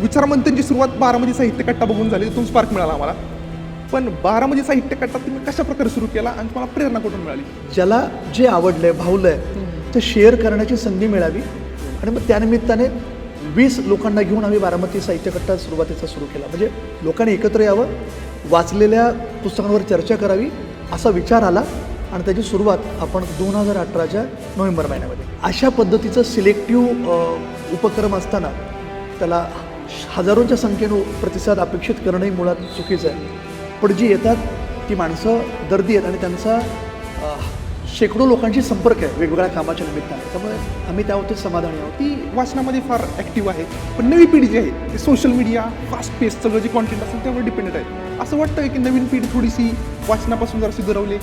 विचारमंथनची सुरुवात बारामती साहित्य कट्टा बघून झाली तिथून स्पार्क मिळाला आम्हाला. पण बारामती साहित्य कट्टा तुम्ही कशा प्रकारे सुरू केला आणि तुम्हाला प्रेरणा कुठून मिळाली? ज्याला जे आवडलंय भावलंय ते शेअर करण्याची संधी मिळावी. आणि मग त्यानिमित्ताने वीस लोकांना घेऊन आम्ही बारामती साहित्य कट्टा सुरुवातीचा सुरू केला. म्हणजे लोकांनी एकत्र यावं वाचलेल्या पुस्तकांवर चर्चा करावी असा विचार आला. आणि त्याची सुरुवात आपण दोन हजार अठराच्या नोव्हेंबर महिन्यामध्ये. अशा पद्धतीचं सिलेक्टिव्ह उपक्रम असताना त्याला हजारोंच्या संख्येनं प्रतिसाद अपेक्षित करणंही मुळात चुकीचं आहे. पण जी येतात ती माणसं दर्दी आहेत आणि त्यांचा शेकडो लोकांशी संपर्क आहे वेगवेगळ्या कामाच्या निमित्ताने. त्यामुळे आम्ही त्यावरती समाधानी आहोत. ती वाचनामध्ये फार ॲक्टिव्ह आहे पण नवी पिढी जी आहे ती सोशल मीडिया फास्ट पेस सगळं जे कॉन्टेंट असेल त्यावर डिपेंडेंट आहे. असं वाटतं की नवीन पिढी थोडीशी वाचनापासून जराशी दुरावली?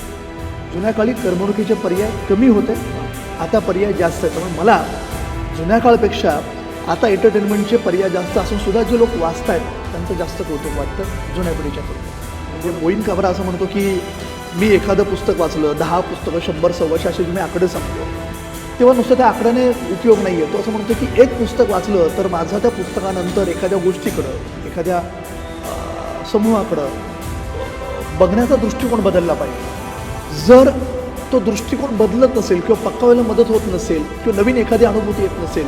जुन्या काळी करमणुकीचे पर्याय कमी होते. आता पर्याय जास्त आहे. त्यामुळे मला जुन्या काळपेक्षा आता एंटरटेनमेंटचे पर्याय जास्त असून सुद्धा जे लोक वाचत आहेत त्यांचं जास्त कौतुक वाटतं जुन्या पिढीच्या म्हणजे मोईन काबरा असं म्हणतो की मी एखादं पुस्तक वाचलं दहा पुस्तकं शंभर सव्वाशे असे मी आकडे सांगतो. तेव्हा नुसतं त्या आकड्याने उपयोग नाही आहे तो असं म्हणतो की एक पुस्तक वाचलं तर माझं त्या पुस्तकानंतर एखाद्या गोष्टीकडं एखाद्या समूहाकडं बघण्याचा दृष्टिकोन बदलला पाहिजे. जर तो दृष्टिकोन बदलत नसेल किंवा पक्का व्हायला मदत होत नसेल किंवा नवीन एखादी अनुभूती येत नसेल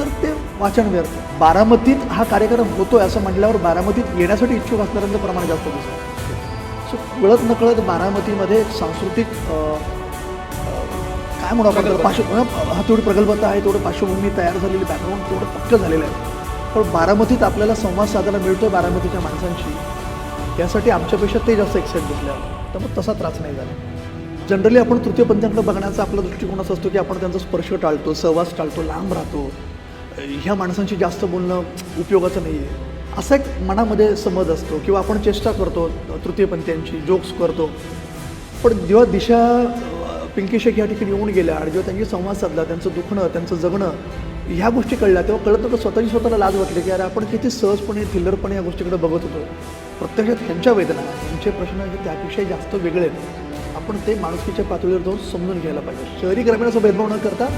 तर ते वाचन व्यर्थ. बारामतीत हा कार्यक्रम होतोय असं म्हटल्यावर बारामतीत येण्यासाठी इच्छुक असणाऱ्यांचं प्रमाण जास्त दिसतं सो कळत नकळत बारामतीमध्ये एक सांस्कृतिक काय म्हणू आपण पार्श्व हा तेवढी प्रगल्भता आहे तेवढं पार्श्वभूमी तयार झालेली बॅकग्राऊंड तेवढं पक्क झालेलं आहे. पण बारामतीत आपल्याला संवाद साधायला मिळतो आहे बारामतीच्या माणसांशी. यासाठी आमच्यापेक्षा ते जास्त एक्साइट दिसले मग तसा त्रास नाही झाला. जनरली आपण तृतीयपंथांकडे बघण्याचा आपला दृष्टिकोन असा असतो की आपण त्यांचा स्पर्श टाळतो सहवास टाळतो लांब राहतो. ह्या माणसांशी जास्त बोलणं उपयोगाचं नाही आहे असा एक मनामध्ये समज असतो किंवा आपण चेष्टा करतो तृतीयपंथ्यांची जोक्स करतो. पण जेव्हा दिशा पिंकी शेख या ठिकाणी येऊन गेल्या आणि जेव्हा त्यांची संवाद साधला त्यांचं दुखणं त्यांचं जगणं ह्या गोष्टी कळल्या तेव्हा कळत नव्हतं स्वतःची स्वतःला लाज वाटली की अरे आपण किती सहजपणे थिल्लरपणे या गोष्टीकडे बघत होतो. प्रत्यक्षात ह्यांच्या वेदना ह्यांचे प्रश्न हे त्यापेक्षा जास्त वेगळे आहेत. आपण ते माणुसकीच्या पातळीवर जाऊन समजून घ्यायला पाहिजे. शहरी ग्रामीण असं भेदभाव न करता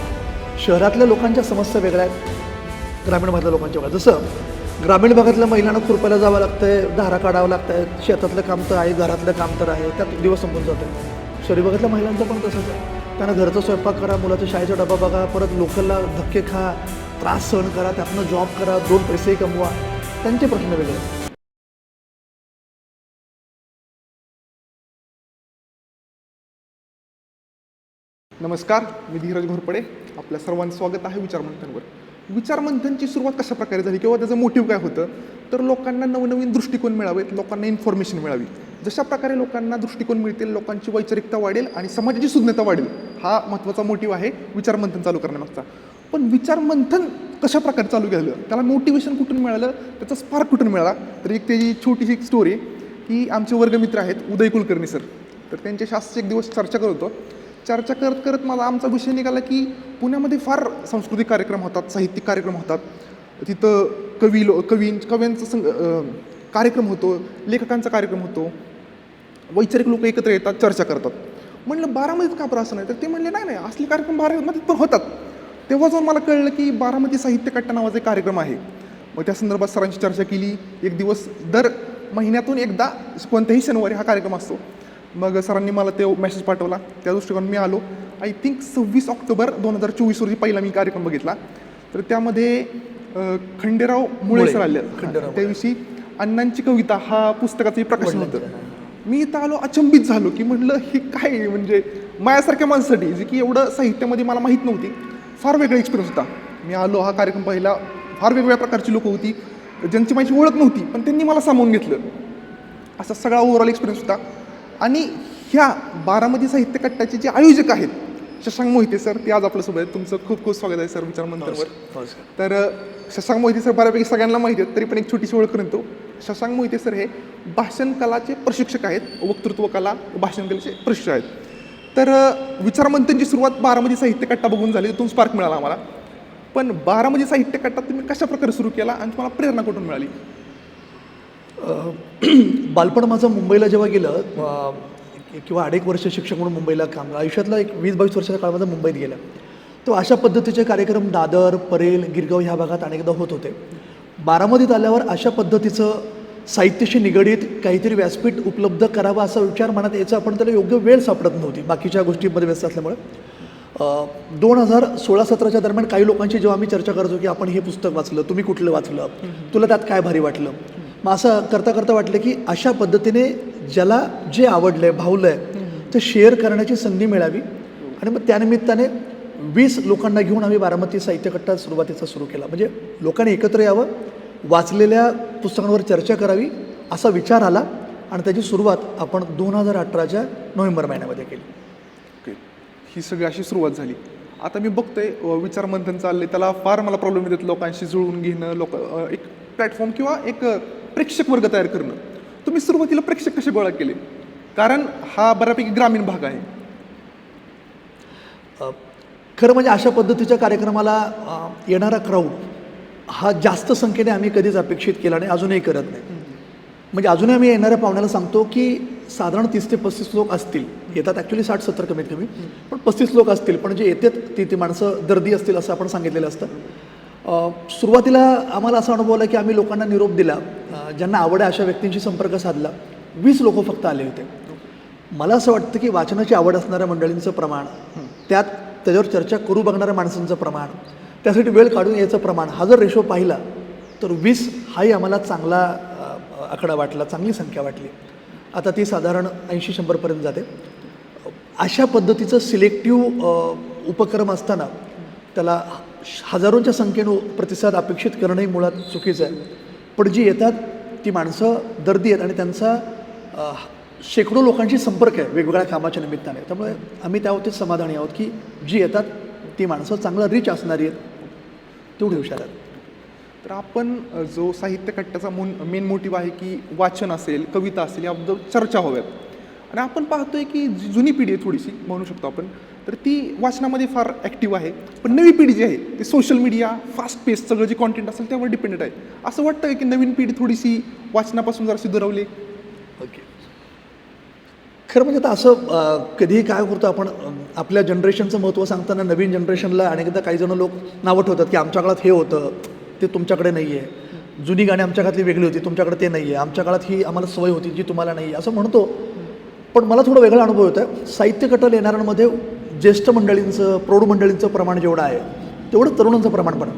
शहरातल्या लोकांच्या समस्या वेगळ्या आहेत. ग्रामीण भागातल्या लोकांच्या वेगळ्या जसं ग्रामीण भागातल्या महिलांना खुरपायला जावं लागतं आहे धारा काढावं लागतं आहे शेतातलं काम तर आहे घरातलं काम तर आहे त्यात दिवस संपून जातं शहरी भागातल्या महिलांचं पण तसंच आहे. त्यांना घरचा स्वयंपाक करा मुलाचा शाळेचा डबा बघा परत लोकलला धक्के खा त्रास सहन करा त्यातनं जॉब करा दोन पैसेही कमवा. त्यांचे प्रश्न वेगळे आहेत. नमस्कार मी धीरज घोरपडे. आपल्या सर्वांचं स्वागत आहे विचारमंथनवर. विचारमंथनची सुरुवात कशा प्रकारे झाली किंवा त्याचं मोटिव्ह काय होतं? तर लोकांना नवनवीन दृष्टिकोन मिळावेत लोकांना इन्फॉर्मेशन मिळावी. जशा प्रकारे लोकांना दृष्टिकोन मिळतील लोकांची वैचारिकता वाढेल आणि समाजाची सुज्ञता वाढेल हा महत्त्वाचा मोटिव्ह आहे विचारमंथन चालू करण्यामागचा. पण विचारमंथन कशा प्रकारे चालू केलं? त्याला मोटिवेशन कुठून मिळालं? त्याचा स्पार्क कुठून मिळाला? तर एक त्याची छोटीशी एक स्टोरी की आमचे वर्गमित्र आहेत उदय कुलकर्णी सर तर त्यांच्याशी असंच एक दिवस चर्चा करत होतो. चर्चा करत करत माझा आमचा विषय निघाला की पुण्यामध्ये फार सांस्कृतिक कार्यक्रम होतात साहित्यिक कार्यक्रम होतात. तिथं कवी लो कवीं कव्यांचा संग कार्यक्रम होतो लेखकांचा कार्यक्रम होतो. वैचारिक लोक एकत्र येतात चर्चा करतात. म्हणलं बारामतीत का बरं असं नाही? तर ते म्हणले नाही नाही असले कार्यक्रम बारामतीत पण होतात. तेव्हा जाऊन मला कळलं की बारामती साहित्य कट्टा नावाचा एक कार्यक्रम आहे. मग त्या संदर्भात सरांची चर्चा केली. एक दिवस दर महिन्यातून एकदा कोणत्याही शनिवारी हा कार्यक्रम असतो. मग सरांनी मला ते मेसेज पाठवला. त्या दृष्टिकोन मी आलो. आय थिंक सव्वीस ऑक्टोबर दोन हजार चोवीस रोजी पहिला मी कार्यक्रम बघितला. तर त्यामध्ये खंडेराव मुळे सर आले. खंडेराव त्या दिवशी अण्णांची कविता हा पुस्तकाचं प्रकाशन होतं. मी इथं आलो अचंबित झालो की म्हटलं हे काय? म्हणजे माझ्यासारख्या माणसासाठी जे की एवढं साहित्यामध्ये मला माहीत नव्हती. फार वेगळा एक्सपिरियन्स होता. मी आलो हा कार्यक्रम पाहिला. फार वेगवेगळ्या प्रकारची लोकं होती. ज्यांची माझी ओळख नव्हती पण त्यांनी मला सामावून घेतलं. असा सगळा ओव्हरऑल एक्सपिरियन्स होता. आणि ह्या बारामती साहित्य कट्ट्याचे जे आयोजक आहेत शशांक मोहिते सर ते आज आपल्यासोबत आहेत. तुमचं खूप खूप स्वागत आहे सर विचारमंथनवर तर शशांक मोहिते सर बऱ्यापैकी सगळ्यांना माहिती आहेत तरी पण एक छोटीशी ओळख करून तो शशांक मोहिते सर हे भाषण कलाचे प्रशिक्षक आहेत वक्तृत्व कला भाषण कलेचे प्रशिक्षक आहेत. तर विचारमंथनची सुरुवात बारामती साहित्य कट्टा बघून झाली तिथून स्पार्क मिळाला आम्हाला. पण बारामती साहित्य कट्टा तुम्ही कशा प्रकारे सुरू केला आणि तुम्हाला प्रेरणा कुठून मिळाली? बालपण माझं मुंबईला जेव्हा गेलं किंवा अनेक वर्ष शिक्षक म्हणून मुंबईला काम आयुष्यातला एक वीस बावीस वर्षाच्या काळ माझा मुंबईत गेला. तो अशा पद्धतीचे कार्यक्रम दादर परेल गिरगाव ह्या भागात अनेकदा होत होते. बारामतीत आल्यावर अशा पद्धतीचं साहित्याशी निगडीत काहीतरी व्यासपीठ उपलब्ध करावा असा विचार मनात यायचा आपण त्याला योग्य वेळ सापडत नव्हती बाकीच्या गोष्टींमध्ये व्यस्त असल्यामुळे. दोन हजार सोळा सतराच्या दरम्यान काही लोकांची जेव्हा आम्ही चर्चा करतो की आपण हे पुस्तक वाचलं तुम्ही कुठलं वाचलं तुला त्यात काय भारी वाटलं? मग असं करता करता वाटलं की अशा पद्धतीने ज्याला जे आवडलं आहे भावलं आहे ते शेअर करण्याची संधी मिळावी. आणि मग त्यानिमित्ताने वीस लोकांना घेऊन आम्ही बारामती साहित्य कट्टा सुरुवातीचा सुरू केला. म्हणजे लोकांनी एकत्र यावं वाचलेल्या पुस्तकांवर चर्चा करावी असा विचार आला आणि त्याची सुरुवात आपण दोन हजार अठराच्या नोव्हेंबर महिन्यामध्ये केली. ओके. ही सगळी अशी सुरुवात झाली. आता मी बघतोय अ, विचारमंथन चाललंय त्याला फार मला प्रॉब्लेम येतात लोकांशी जुळवून घेणं लोक एक प्लॅटफॉर्म किंवा एक प्रेक्षक वर्ग तयार करणं. तुम्ही सुरुवातीला प्रेक्षक कसे गोळा केले? कारण हा बऱ्यापैकी ग्रामीण भाग आहे. खरं म्हणजे अशा पद्धतीच्या कार्यक्रमाला येणारा क्राऊड हा जास्त संख्येने आम्ही कधीच अपेक्षित केला नाही अजूनही करत नाही. म्हणजे अजूनही आम्ही येणाऱ्या पाहुण्याला सांगतो की साधारण तीस ते पस्तीस लोक असतील. येतात ॲक्च्युली साठ सत्तर कमीत कमी पण पस्तीस लोक असतील. पण जे येतात ती ती माणसं दर्दी असतील असं आपण सांगितलेलं असतं. सुरुवातीला आम्हाला असा अनुभव आला की आम्ही लोकांना निरोप दिला. ज्यांना आवड आहे अशा व्यक्तींशी संपर्क साधला. वीस लोक फक्त आले होते. मला असं वाटतं की वाचनाची आवड असणाऱ्या मंडळींचं प्रमाण त्यात त्याच्यावर चर्चा करू बघणाऱ्या माणसांचं प्रमाण त्यासाठी वेळ काढून यायचं प्रमाण हा जर रेशो पाहिला तर वीस हाही आम्हाला चांगला आकडा वाटला चांगली संख्या वाटली. आता ती साधारण ऐंशी शंभरपर्यंत जाते. अशा पद्धतीचं सिलेक्टिव्ह उपक्रम असताना त्याला हजारोंच्या संख्येनं प्रतिसाद अपेक्षित करणंही मुळात चुकीचं आहे. पण जी येतात ती माणसं दर्दी आहेत आणि त्यांचा शेकडो लोकांशी संपर्क आहे वेगवेगळ्या कामाच्या निमित्ताने. त्यामुळे आम्ही त्या बाबतीत समाधानी आहोत की जी येतात ती माणसं चांगलं रिच असणारी आहेत तेवढी हुशार आहेत? तर आपण जो साहित्य कट्ट्याचा मून मेन मोटिव्ह आहे की वाचन असेल कविता असेल याबद्दल चर्चा हव्यात. आणि आपण पाहतोय की जी जुनी पिढी आहे थोडीशी म्हणू शकतो आपण. तर ती वाचनामध्ये फार ॲक्टिव्ह आहे. पण नवी पिढी जी आहे ते सोशल मीडिया फास्ट पेस सगळं जे कॉन्टेंट असेल त्यावर डिपेंडेंट आहे. असं वाटतं का की नवीन पिढी थोडीशी वाचनापासून जराशी दुरावली? ओके खरं म्हणजे आता असं कधीही काय करतो आपण आपल्या जनरेशनचं महत्त्व सांगताना नवीन जनरेशनला अनेकदा काही जण लोक नावं ठेवतात की आमच्या काळात हे होतं ते तुमच्याकडे नाही आहे जुनी गाणी आमच्या काळातली वेगळी होती तुमच्याकडे ते नाही आहे आमच्या काळात ही आम्हाला सवय होती जी तुम्हाला नाही आहे असं म्हणतो. पण मला थोडा वेगळा अनुभव होता साहित्य कटल येणाऱ्यांमध्ये ज्येष्ठ मंडळींचं प्रौढ मंडळींचं प्रमाण जेवढं आहे तेवढं तरुणांचं प्रमाण पण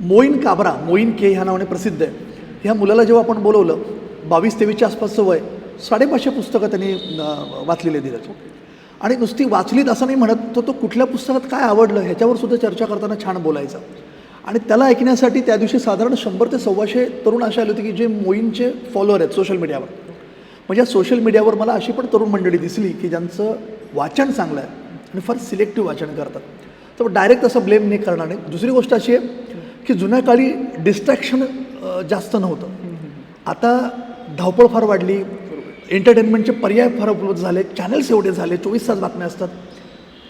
मोईन काबरा मोईन के ह्या नावाने प्रसिद्ध आहे. ह्या मुलाला जेव्हा आपण बोलवलं बावीस तेवीसच्या आसपासचं वय साडेपाचशे पुस्तकं त्यांनी वाचलेले दिलेत आणि नुसती वाचलीत असं नाही म्हणत तर तो कुठल्या पुस्तकात काय आवडलं ह्याच्यावर सुद्धा चर्चा करताना छान बोलायचा. आणि त्याला ऐकण्यासाठी त्या दिवशी साधारण शंभर ते सव्वाशे तरुण असे आले होते की जे मोईनचे फॉलोअर आहेत सोशल मीडियावर म्हणजे सोशल मीडियावर मला अशी पण तरुण मंडळी दिसली की ज्यांचं वाचन चांगलं आहे. आणि फार सिलेक्टिव्ह वाचन करतात. तर डायरेक्ट असं ब्लेम नाही करणार नाही दुसरी गोष्ट अशी आहे की जुन्या काळी डिस्ट्रॅक्शन जास्त नव्हतं. आता धावपळ फार वाढली. एंटरटेनमेंटचे पर्याय फार उपलब्ध झाले. चॅनल्स एवढे झाले. चोवीस तास बातम्या असतात.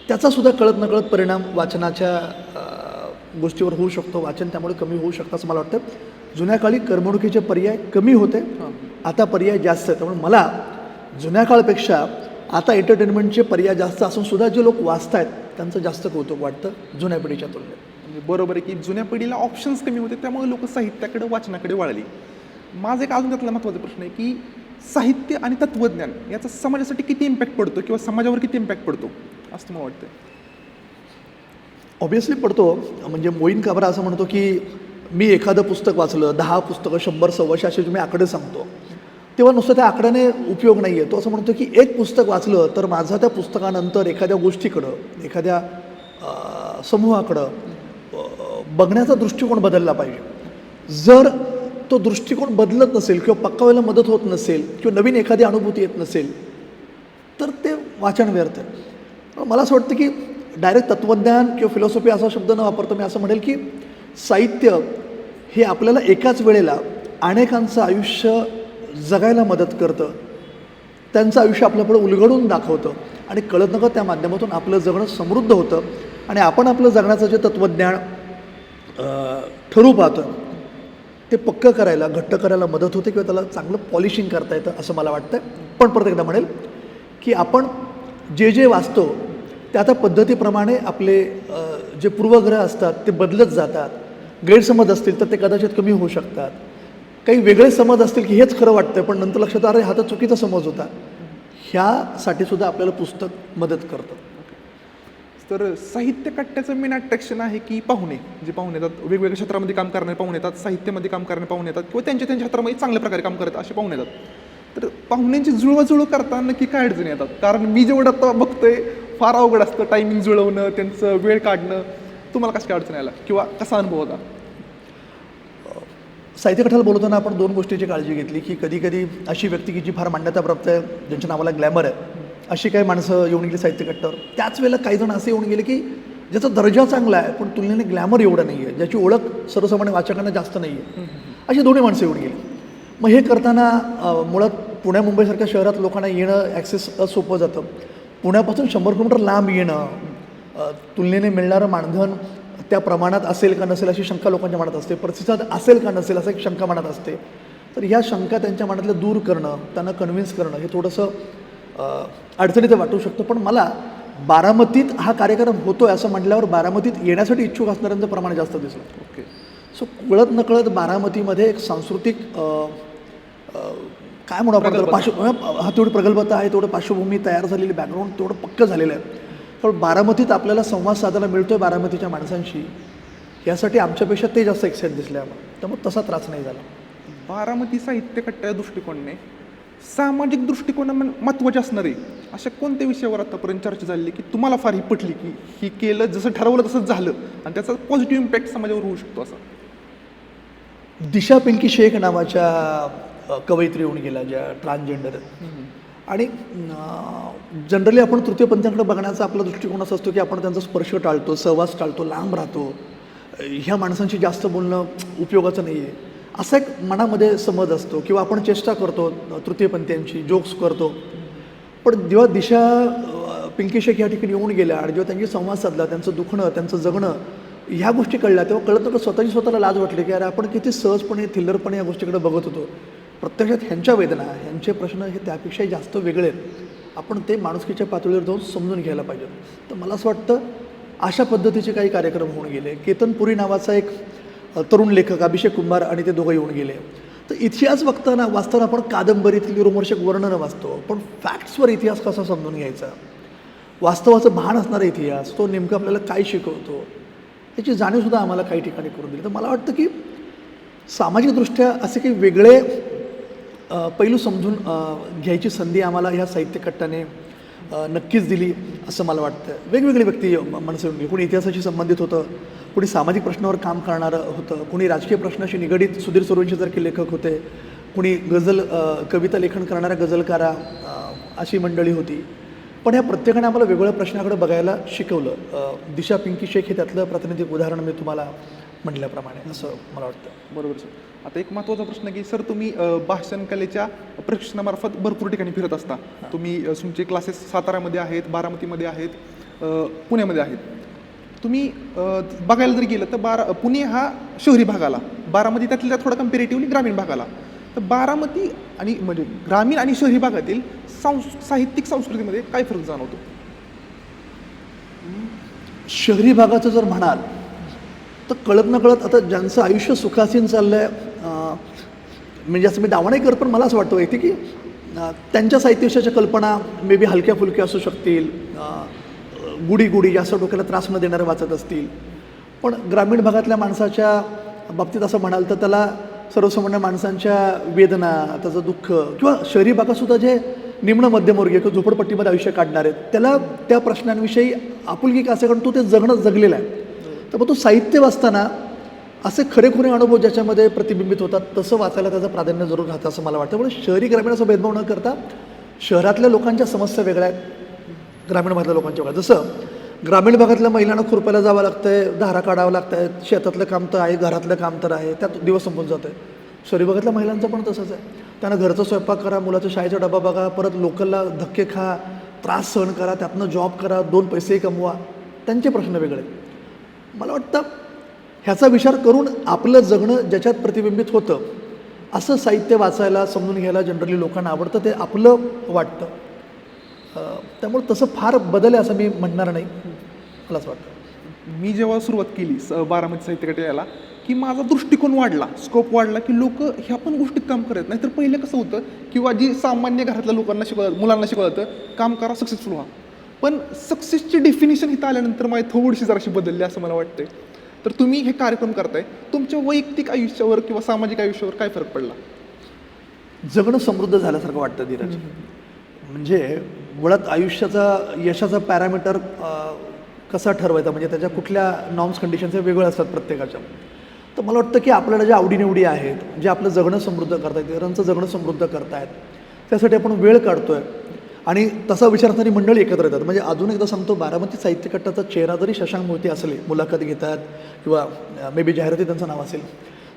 त्याचासुद्धा कळत नकळत परिणाम वाचनाच्या गोष्टीवर होऊ शकतो. वाचन त्यामुळे कमी होऊ शकतं असं मला वाटतं. जुन्या काळी करमणुकीचे पर्याय कमी होते. आता पर्याय जास्त आहेत. त्यामुळे मला जुन्या काळपेक्षा आता एंटरटेनमेंटचे पर्याय जास्त असून सुद्धा जे लोक वाचत आहेत त्यांचं जास्त कौतुक वाटतं जुन्या पिढीच्या तुलनेत. म्हणजे बरोबर आहे की जुन्या पिढीला ऑप्शन्स कमी होते त्यामुळे लोक साहित्याकडे वाचनाकडे वळाली. माझा एक अजून त्यातला महत्त्वाचा प्रश्न आहे की साहित्य आणि तत्त्वज्ञान याचा समाजासाठी किती इम्पॅक्ट पडतो किंवा समाजावर किती इम्पॅक्ट पडतो असं मला वाटतं ऑब्वियसली पडतो. म्हणजे मोईन काबरा असं म्हणतो की मी एखादं पुस्तक वाचलं दहा पुस्तकं शंभर सव्वाशे असे तुम्ही आकडे सांगतो. तेव्हा नुसतं त्या आकड्याने उपयोग नाही आहे तो असं म्हणतो की एक पुस्तक वाचलं तर माझा त्या पुस्तकानंतर एखाद्या गोष्टीकडं एखाद्या समूहाकडं बघण्याचा दृष्टिकोन बदलला पाहिजे. जर तो दृष्टिकोन बदलत नसेल किंवा पक्का व्हायला मदत होत नसेल किंवा नवीन एखादी अनुभूती येत नसेल तर ते वाचन व्यर्थ आहे. मला असं वाटतं की डायरेक्ट तत्त्वज्ञान किंवा फिलॉसॉफी असा शब्द न वापरता मी असं म्हणेल की साहित्य हे आपल्याला एकाच वेळेला अनेकांचं आयुष्य जगायला मदत करतं. त्यांचं आयुष्य आपल्यापुढे उलगडून दाखवतं. आणि कळत नकळत त्या माध्यमातून आपलं जगणं समृद्ध होतं. आणि आपण आपलं जगण्याचं जे तत्त्वज्ञान ठरू पाहतं ते पक्कं करायला घट्ट करायला मदत होते किंवा त्याला चांगलं पॉलिशिंग करता येतं असं मला वाटतं पण परत एकदा म्हणेल की आपण जे जे वाचतो त्या त्या पद्धतीप्रमाणे आपले जे पूर्वग्रह असतात ते बदलत जातात. गैरसमज असतील तर ते कदाचित कमी होऊ शकतात. काही वेगळे समज असतील की हेच खरं वाटतं पण नंतर लक्षात अरे हा तर चुकीचा समज होता. ह्यासाठी सुद्धा आपल्याला पुस्तक मदत करतं. तर साहित्य कट्ट्याचं मेन अट्रॅक्शन आहे की पाहुणे जे पाहुणे येतात वेगवेगळ्या क्षेत्रामध्ये काम करणारे पाहुणे येतात साहित्यामध्ये काम करणारे पाहुणे येतात किंवा त्यांच्या त्यांच्या क्षेत्रामध्ये चांगल्या प्रकारे काम करतात असे पाहुणे येतात. तर पाहुण्यांची जुळवाजुळव करताना नक्की काय अडचणी येतात? कारण मी जेवढं आता बघतोय फार अवघड असतं टायमिंग जुळवणं त्यांचं वेळ काढणं. तुम्हाला कसं काय अडचण आला किंवा कसा अनुभव होता? साहित्य कथाला बोलताना आपण दोन गोष्टीची काळजी घेतली की कधी कधी अशी व्यक्ती की जी फार मान्यताप्राप्त आहे ज्यांच्या नावाला ग्लॅमर आहे अशी काही माणसं येऊन गेली साहित्य त्याच वेळेला काही जण असे येऊन गेले की ज्याचा दर्जा चांगला आहे पण तुलनेने ग्लॅमर एवढं नाही आहे ज्याची ओळख सर्वसामान्य वाचकांना जास्त नाही आहे अशी दोन्ही माणसं येऊन गेली. मग हे करताना मुळात पुण्या मुंबईसारख्या शहरात लोकांना येणं ॲक्सेस सोपं जातं. पुण्यापासून शंभर किलोमीटर लांब येणं तुलनेने मिळणारं मानधन त्या प्रमाणात असेल का नसेल अशी शंका लोकांच्या मनात असते. प्रतिसाद असेल का नसेल असं एक शंका मनात असते. तर ह्या शंका त्यांच्या मनातल्या दूर करणं त्यांना कन्व्हिन्स करणं हे थोडंसं अडचणीचं वाटू शकतं. पण मला बारामतीत हा कार्यक्रम होतोय असं म्हटल्यावर बारामतीत येण्यासाठी इच्छुक असणाऱ्यांचं प्रमाण जास्त दिसलं. ओके. सो कळत नकळत बारामतीमध्ये एक सांस्कृतिक काय म्हणू आपण? पार्श्व हा तेवढी प्रगल्भता आहे तेवढं पार्श्वभूमी तयार झालेली बॅकग्राऊंड तेवढं पक्कं झालेलं आहे. पण बारामतीत आपल्याला संवाद साधायला मिळतोय बारामतीच्या माणसांशी. यासाठी आमच्यापेक्षा ते जास्त एक्साइट दिसले आम्हाला. त्यामुळे तसा त्रास नाही झाला. बारामती साहित्य कट्ट्या दृष्टिकोनाने सामाजिक दृष्टिकोन महत्त्वाचे असणारे. अशा कोणत्या विषयावर आतापर्यंत चर्चा झाली की तुम्हाला फार ही पटली की ही केलं जसं ठरवलं तसंच झालं आणि त्याचा पॉझिटिव्ह इम्पॅक्ट समाजावर होऊ शकतो असं. दिशा पिंकी शेख नावाच्या कवयित्री येऊन गेल्या ज्या ट्रान्सजेंडर आणि जनरली आपण तृतीयपंथांकडे बघण्याचा आपला दृष्टिकोन असा असतो की आपण त्यांचा स्पर्श टाळतो सहवास टाळतो लांब राहतो. ह्या माणसांशी जास्त बोलणं उपयोगाचं नाही आहे असा एक मनामध्ये समज असतो किंवा आपण चेष्टा करतो तृतीयपंथ्यांची तृतीयपंथीयांची जोक्स करतो. पण जेव्हा दिशा पिंकी शेख या ठिकाणी येऊन गेल्या आणि जेव्हा त्यांची संवाद साधला त्यांचं दुखणं त्यांचं जगणं ह्या गोष्टी कळल्या तेव्हा कळत नव्हतं स्वतःची स्वतःला लाज वाटली की अरे आपण किती सहजपणे थिल्लरपणे या गोष्टीकडे बघत होतो. प्रत्यक्षात ह्यांच्या वेदना ह्यांचे प्रश्न हे त्यापेक्षाही जास्त वेगळे आहेत. आपण ते माणुसकीच्या पातळीवर जाऊन समजून घ्यायला पाहिजे. तर मला असं वाटतं अशा पद्धतीचे काही कार्यक्रम होऊन गेले. केतनपुरी नावाचा एक तरुण लेखक अभिषेक कुंभार आणि ते दोघं येऊन गेले. तर इतिहास बघताना वाचताना आपण कादंबरीतली रोमर्षक वर्णनं वाचतो. पण फॅक्ट्सवर इतिहास कसा समजून घ्यायचा? वास्तवाचं भान असणारा इतिहास तो नेमकं आपल्याला काय शिकवतो? याची जाणीवसुद्धा आम्हाला काही ठिकाणी करून दिली. तर मला वाटतं की सामाजिकदृष्ट्या असे काही वेगळे पैलू समजून घ्यायची संधी आम्हाला ह्या साहित्य नक्कीच दिली असं मला वाटतं. वेगवेगळी व्यक्ती माणसं कोणी इतिहासाशी संबंधित होतं कोणी सामाजिक प्रश्नावर काम करणारं होतं कोणी राजकीय प्रश्नाशी निगडीत सुधीर सुरवंशीसारखे लेखक होते कोणी गझल कविता लेखन करणाऱ्या गझलकारा अशी मंडळी होती. पण ह्या प्रत्येकाने आम्हाला वेगवेगळ्या प्रश्नाकडे बघायला शिकवलं. दिशा पिंकी शेख हे त्यातलं प्रातिनिधिक उदाहरण मी तुम्हाला म्हटल्याप्रमाणे असं मला वाटतं. बरोबर सर. आता एक महत्त्वाचा प्रश्न की सर तुम्ही भाषण कलेच्या प्रशिक्षणामार्फत भरपूर ठिकाणी फिरत असता. तुम्ही तुमचे क्लासेस साताऱ्यामध्ये आहेत बारामतीमध्ये आहेत पुण्यामध्ये आहेत. तुम्ही बघायला जर गेलं तर बारा पुणे हा शहरी भागाला बारामती त्यातल्या थोडा कम्पेरेटिव्हली ग्रामीण भागाला तर बारामती आणि म्हणजे ग्रामीण आणि शहरी भागातील सांस साहित्यिक संस्कृतीमध्ये काय फरक जाणवतो? शहरी भागाचं जर म्हणाल तर कळत न कळत आता ज्यांचं आयुष्य सुखासीन चाललं आहे म्हणजे असं मी दावा नाही करत पण मला असं वाटतं वैयक्तिक की त्यांच्या साहित्याच्या कल्पना मे बी हलक्या फुलक्या असू शकतील गुढी गुडी गुडी जास्त डोक्याला त्रास न देणारे वाचत असतील. पण ग्रामीण भागातल्या माणसाच्या बाबतीत असं म्हणाल तर त्याला सर्वसामान्य माणसांच्या वेदना त्याचं दुःख किंवा शहरी भागातसुद्धा जे निम्न मध्यमवर्गीय किंवा झोपडपट्टीमध्ये आयुष्य काढणार आहेत त्याला त्या प्रश्नांविषयी आपुलकी का असे कारण तो ते जगणं जगलेलं आहे. तर मग तो साहित्य वाचताना असे खरेखुरे अनुभव ज्याच्यामध्ये प्रतिबिंबित होतात तसं वाचायला त्याचं प्राधान्य जरूर राहतं असं मला वाटतं. म्हणून शहरी ग्रामीण असं भेदभाव न करता शहरातल्या लोकांच्या समस्या वेगळ्या आहेत ग्रामीण भागातल्या लोकांच्या वेगळ्या जसं ग्रामीण भागातल्या महिलांना खुरपायला जावं लागतं आहे धारा काढावं लागतं आहे शेतातलं काम तर आहे घरातलं काम तर आहे त्यात दिवस संपून जातं आहे शहरी भागातल्या महिलांचं पण तसंच आहे. त्यांना घरचा स्वयंपाक करा मुलाचा शाळेचा डबा बघा परत लोकलला धक्के खा त्रास सहन करा त्यातनं जॉब करा दोन पैसेही कमवा त्यांचे प्रश्न वेगळे आहेत. मला वाटतं ह्याचा विचार करून आपलं जगणं ज्याच्यात प्रतिबिंबित होतं असं साहित्य वाचायला समजून घ्यायला जनरली लोकांना आवडतं ते आपलं वाटतं. त्यामुळं त्यामुळे तसं फार बदल आहे असं मी म्हणणार नाही मला असं वाटतं. मी जेव्हा सुरुवात केली स बारामती साहित्यकडे यायला की माझा दृष्टिकोन वाढला स्कोप वाढला की लोक ह्या पण गोष्टीत काम करत नाही तर पहिलं कसं होतं किंवा जी सामान्य घरातल्या लोकांना शिकवलं मुलांना शिकवलं जातं काम करा सक्सेसफुल व्हा. पण सक्सेसची डेफिनेशन इथं आल्यानंतर माझी थोडीशी जराशी बदलली असं मला वाटतंय. तर तुम्ही हे कार्यक्रम करताय तुमच्या वैयक्तिक आयुष्यावर किंवा सामाजिक आयुष्यावर काय फरक पडला? जगणं समृद्ध झाल्यासारखं वाटतं धीरज म्हणजे मुळात आयुष्याचा यशाचा पॅरामीटर कसा ठरवायचा? म्हणजे त्याच्या कुठल्या नॉर्म्स कंडिशन्स हे वेगळं असतात प्रत्येकाच्या. तर मला वाटतं की आपल्याला ज्या आवडीनिवडी आहेत जे आपलं जगणं समृद्ध करतायत इतरांचं जगणं समृद्ध करतायत त्यासाठी आपण वेळ काढतोय. आणि तसा विचार मंडळी एकत्र येतात. म्हणजे अजून एकदा सांगतो बारामती साहित्य कट्टाचा चेहरा जरी शशांक मोहिते असले मुलाखत घेतात किंवा मे बी जाहिराती त्यांचं नाव असेल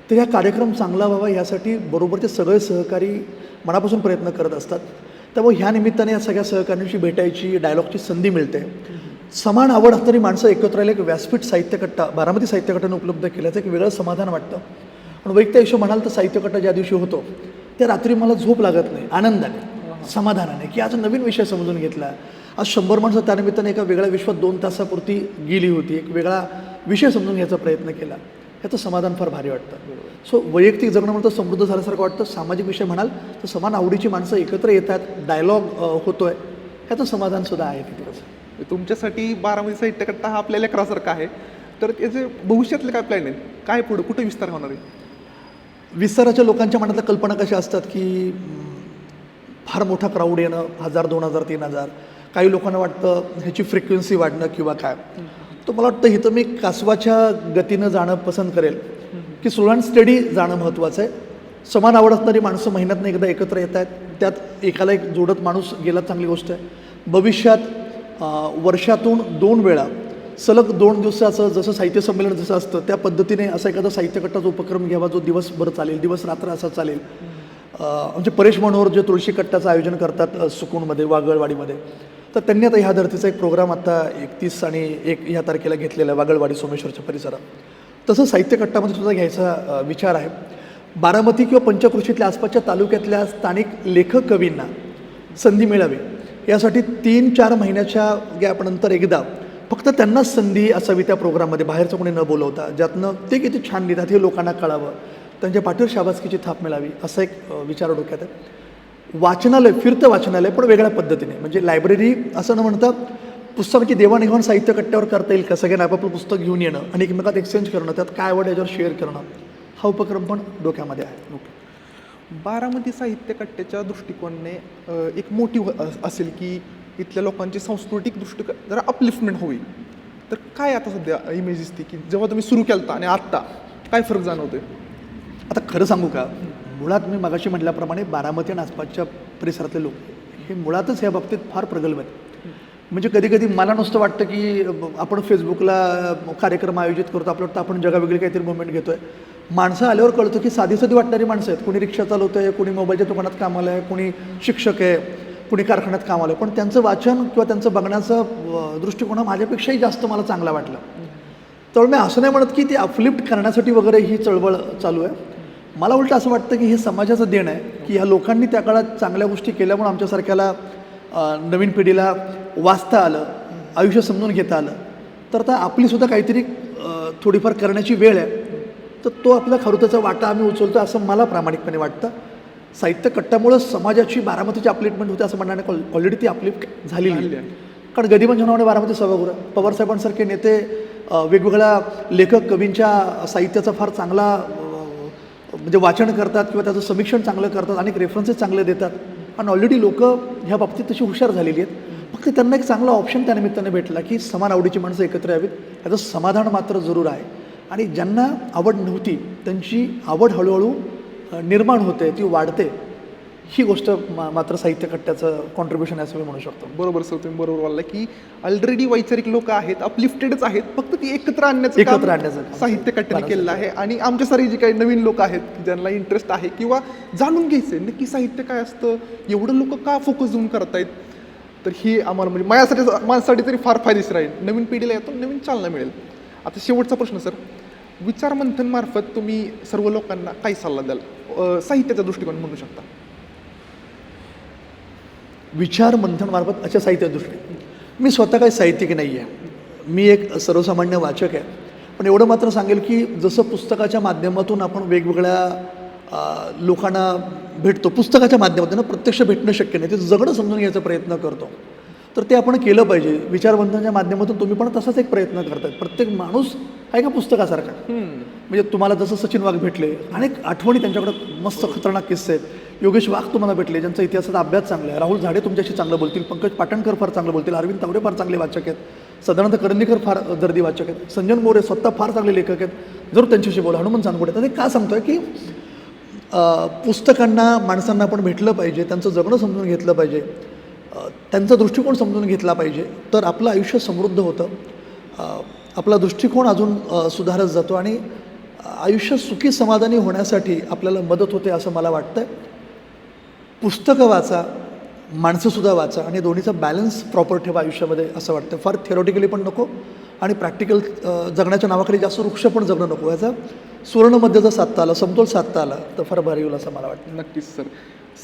तर हा कार्यक्रम चांगला व्हावा यासाठी बरोबरचे सगळे सहकारी मनापासून प्रयत्न करत असतात. त्यामुळे ह्या निमित्ताने या सगळ्या सहकाऱ्यांशी भेटायची डायलॉगची संधी मिळते. समान आवड असणारी माणसं एकत्र राहिले एक व्यासपीठ साहित्यकट्टा बारामती साहित्यकट्टाने उपलब्ध केल्याचं एक वेगळं समाधान वाटतं. पण वैयक्तिक आयुष्य म्हणाल तर साहित्यकट्टा ज्या दिवशी होतो त्या रात्री मला झोप लागत नाही आनंदाने समाधानाने की आज नवीन विषय समजून घेतला. आज शंभर माणसं त्यानिमित्ताने एका वेगळ्या विश्वात दोन तासापुरती गेली होती. एक वेगळा विषय समजून घ्यायचा प्रयत्न केला. ह्याचं समाधान फार भारी वाटतं. सो वैयक्तिक जगणं म्हणतं समृद्ध झाल्यासारखं वाटतं. सामाजिक विषय म्हणाल तर समान आवडीची माणसं एकत्र येतात. डायलॉग होतोय. ह्याचं समाधानसुद्धा आहे तिकडचं. तुमच्यासाठी बारामती साहित्य कट्टा हा आपल्या लेकरासारखा आहे. तर त्याचे भविष्यातले काय प्लॅन आहेत? काय पुढं? कुठे विस्तार होणार आहे? विस्ताराच्या लोकांच्या मनातल्या कल्पना कशा असतात की फार मोठा क्राऊड येणं हजार दोन हजार तीन हजार. काही लोकांना वाटतं ह्याची फ्रिक्वेन्सी वाढणं किंवा काय. तर मला वाटतं इथं मी कासवाच्या गतीनं जाणं पसंत करेल. की स्लो अँड स्टडी जाणं महत्त्वाचं आहे. समान आवड असणारी माणसं महिन्यातनं एकदा एकत्र येत आहेत त्यात एकाला एक जोडत माणूस गेला चांगली गोष्ट आहे. भविष्यात वर्षातून दोन वेळा सलग दोन दिवसाचं जसं साहित्य संमेलन जसं असतं त्या पद्धतीने असा एखादा साहित्यकट्टाचा उपक्रम घ्यावा जो दिवसभर चालेल दिवस रात्र असा चालेल. म्हणजे परेश मनोहर जे तुळशी कट्ट्याचं आयोजन करतात सुकूनमध्ये वागळवाडीमध्ये तर त्यांनी आता ह्या धर्तीचा एक प्रोग्राम आता एकतीस आणि एक ह्या तारखेला घेतलेला आहे वागळवाडी सोमेश्वरच्या परिसरात. तसं साहित्य कट्टामध्ये सुद्धा घ्यायचा विचार आहे. बारामती किंवा पंचकृषीतल्या आसपासच्या तालुक्यातल्या स्थानिक लेखक कवींना संधी मिळावी. यासाठी तीन चार महिन्याच्या गॅपनंतर एकदा फक्त त्यांनाच संधी असावी त्या प्रोग्राममध्ये बाहेरचं कोणी न बोलवता. ज्यातनं ते किती छान लिहितात हे लोकांना कळावं. त्यांच्या पाठीवर शाबासकीची थाप मिळावी असा एक विचार डोक्यात आहे. वाचनालय फिरतं वाचनालय पण वेगळ्या पद्धतीने. म्हणजे लायब्ररी असं न म्हणता पुस्तकांची देवाणघेवाण साहित्य कट्ट्यावर करता येईल का? सगळ्यांना आपापलं पुस्तक घेऊन येणं आणि एकमेकात एक्सचेंज करणं त्यात काय आवड याच्यावर शेअर करणं हा उपक्रम पण डोक्यामध्ये आहे. ओके. बारामती साहित्य कट्ट्याच्या दृष्टिकोनाने एक मोठी असेल की इथल्या लोकांची सांस्कृतिक दृष्टी जरा अपलिफ्टमेंट होईल. तर काय आता सध्या इमेज दिसते की जेव्हा तुम्ही सुरू केलता आणि आत्ता काय फरक जाणवतोय? आता खरं सांगू का? मुळात मी मगाशी म्हटल्याप्रमाणे बारामती आणि आसपासच्या परिसरातले लोक हे मुळातच या बाबतीत फार प्रगल्भ आहेत. म्हणजे कधी कधी मला नुसतं वाटतं की आपण फेसबुकला कार्यक्रम आयोजित करतो आपलं वाटतं आपण जगावेगळी काहीतरी मुवमेंट घेतोय. माणसं आल्यावर कळतं की साधी साधी वाटणारी माणसं आहेत. कोणी रिक्षा चालवतं आहे कोणी मोबाईलच्या दुकानात कामाला आहे कोणी शिक्षक आहे कुणी कारखान्यात काम आहे. पण त्यांचं वाचन किंवा त्यांचं बघण्याचं दृष्टिकोन माझ्यापेक्षाही जास्त मला चांगला वाटला. तर मी असं नाही म्हणत की ती अपलिफ्ट करण्यासाठी वगैरे ही चळवळ चालू आहे. मला उलटं असं वाटतं की हे समाजाचं देण आहे की ह्या लोकांनी त्या काळात चांगल्या गोष्टी केल्यामुळे आमच्यासारख्याला नवीन पिढीला वाचता आलं आयुष्य समजून घेता आलं तर आता आपलीसुद्धा काहीतरी थोडीफार करण्याची वेळ आहे तर तो आपला खरुताचा वाटा आम्ही उचलतो असं मला प्रामाणिकपणे वाटतं साहित्य कट्ट्यामुळं समाजाची बारामतीची अपलिफ्टमेंट होते असं म्हणण्याने ऑलरेडी ती अपलिफ्ट झालेली आहे. कारण गदिमान जनावणे बारामती सभागृह. पवारसाहेबांसारखे नेते वेगवेगळ्या लेखक कवींच्या साहित्याचा फार चांगला म्हणजे वाचन करतात किंवा त्याचं समीक्षण चांगलं करतात अनेक रेफरन्सेस चांगले देतात. आणि ऑलरेडी लोक ह्या बाबतीत तशी हुशार झालेली आहेत. फक्त त्यांना एक चांगला ऑप्शन त्या निमित्ताने भेटला की समान आवडीची माणसं एकत्र यावीत. याचं समाधान मात्र जरूर आहे. आणि ज्यांना आवड नव्हती त्यांची आवड हळूहळू निर्माण होते ती वाढते. ही गोष्ट मा मात्र साहित्य कट्ट्याचं कॉन्ट्रीब्युशन आहे असं मी म्हणू शकतो. बरोबर सर तुम्ही बरोबर बोलला की ऑलरेडी वैचारिक लोक आहेत अपलिफ्टेडच आहेत फक्त ती एकत्र आणण्याचं एकत्र आणण्याचं. साहित्य कट्ट्याने. केलेलं आहे. आणि आमच्यासारखे जे काही नवीन लोक आहेत ज्यांना इंटरेस्ट आहे किंवा जाणून घ्यायचं नक्की साहित्य काय असतं एवढं लोक का फोकस देऊन करतायत? तर हे आम्हाला म्हणजे माझ्यासाठी माझ्यासाठी तरी फार फायदेशीर राहील नवीन पिढीला यातून नवीन चालना मिळेल. आता शेवटचा प्रश्न सर. विचार मंथनमार्फत तुम्ही सर्व लोकांना काय सल्ला द्याल? साहित्याचा दृष्टिकोन म्हणू शकता. विचार मंथनमार्फत अशा साहित्य दृष्टी. मी स्वतः काही साहित्यिक नाही आहे मी एक सर्वसामान्य वाचक आहे. पण एवढं मात्र सांगेल की जसं पुस्तकाच्या माध्यमातून आपण वेगवेगळ्या लोकांना भेटतो पुस्तकाच्या माध्यमातून प्रत्यक्ष भेटणं शक्य नाही. ते जगणं समजून घ्यायचा प्रयत्न करतो. तर ते आपण केलं पाहिजे. विचारवंतांच्या माध्यमातून तुम्ही पण तसाच एक प्रयत्न करताय. प्रत्येक माणूस आहे का पुस्तकासारखा म्हणजे तुम्हाला जसं सचिन वाघ भेटले अनेक आठवणी त्यांच्याकडे मस्त खतरनाक किस्से आहेत. योगेश वाघ तुम्हाला भेटले ज्यांचा इतिहासाचा अभ्यास चांगला आहे. राहुल झाडे तुमच्याशी चांगलं बोलतील. पंकज पाटणकर फार चांगलं बोलतील. अरविंद तावडे फार चांगले वाचक आहेत. सदानंद करंदीकर फार दर्दी वाचक आहेत. संजन मोरे स्वतः फार चांगले लेखक आहेत. जरूर त्यांच्याशी बोला. हनुमान चांदगुडे तर ते का सांगतोय की पुस्तकांना माणसांना आपण भेटलं पाहिजे. त्यांचं जगणं समजून घेतलं पाहिजे. त्यांचा दृष्टिकोन समजून घेतला पाहिजे. तर आपलं आयुष्य समृद्ध होतं. आपला दृष्टिकोन अजून सुधारत जातो आणि आयुष्य सुखी समाधानी होण्यासाठी आपल्याला मदत होते असं मला वाटतं पुस्तकं वाचा माणसंसुद्धा वाचा आणि दोन्हीचा बॅलन्स प्रॉपर ठेवा आयुष्यामध्ये असं वाटतं फार थिअरॉटिकली पण नको आणि प्रॅक्टिकल जगण्याच्या नावाखाली जास्त वृक्ष पण जगणं नको. याचा सुवर्णमध्ये जर साधता आला समतोल साधता आला तर फार भारी होईल असं मला वाटतं नक्कीच सर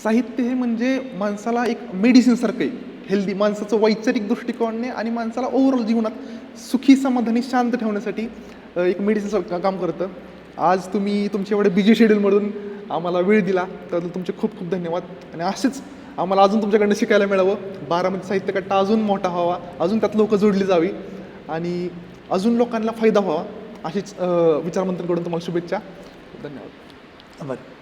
साहित्य हे म्हणजे माणसाला एक मेडिसिनसारखं आहे. हेल्दी माणसाचं वैचारिक दृष्टिकोनने आणि माणसाला ओव्हरऑल जीवनात सुखी समाधानी शांत ठेवण्यासाठी एक मेडिसिनसारखं काम करतं. आज तुम्ही तुमच्या एवढे बिजी शेड्यूलमधून आम्हाला वेळ दिला त्याबद्दल तुमचे खूप खूप धन्यवाद. आणि असेच आम्हाला अजून तुमच्याकडनं शिकायला मिळावं. बारामती साहित्य कट्टा अजून मोठा व्हावा अजून त्यात लोकं जोडली जावी आणि अजून लोकांना फायदा व्हावा अशीच विचारमंत्र्यांकडून तुम्हाला शुभेच्छा. धन्यवाद. बरं.